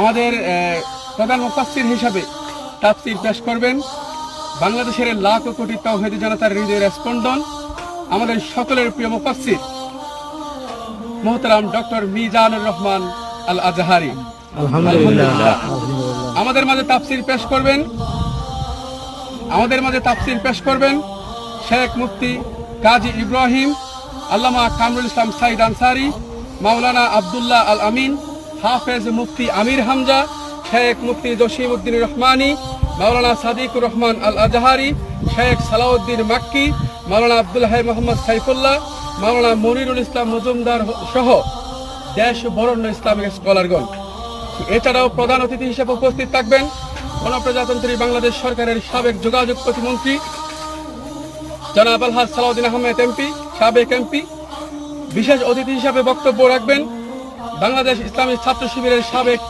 আমাদের প্রধান মুফাসসির হিসাবে তাফসির পেশ করবেন। বাংলাদেশের লাখ কোটি তাওহিদি জনতার হৃদয়ের স্পন্দন। আমাদের সকলের প্রিয় মুফাসসির মোহতারাম ডক্টর মিজানুর রহমান আল আজহারি আমাদের মাঝে তাফসির পেশ করবেন। আমাদের মাঝে তাফসির পেশ করবেন শেখ মুফতি কাজী ইব্রাহিম আল্লামা কামরুল ইসলাম সাইদ আনসারি মাওলানা আবদুল্লাহ আল আমিন হাফেজ মুফতি আমির হামজা, শেখ মুফতি জসিম উদ্দিন রহমানি, মাওলানা সাদিকুর রহমান আল আজহারি শেখ সালাউদ্দিন মাক্কি, মাওলানা আব্দুল হাই মোহাম্মদ সাইফুল্লাহ, মাওলানা মনিরুল ইসলাম মজুমদার সহ দেশ বরণ্য ইসলামিক স্কলারগণ। এছাড়াও প্রধান অতিথি হিসেবে উপস্থিত থাকবেন গণপ্রজাতন্ত্রী বাংলাদেশ সরকারের সাবেক যোগাযোগ প্রতিমন্ত্রী, জনাব আলহাজ সালাউদ্দিন আহমেদ এমপি, সাবেক এমপি। বিশেষ অতিথি হিসাবে বক্তব্য রাখবেন বাংলাদেশ ইসলামী ছাত্র শিবিরের সাবেক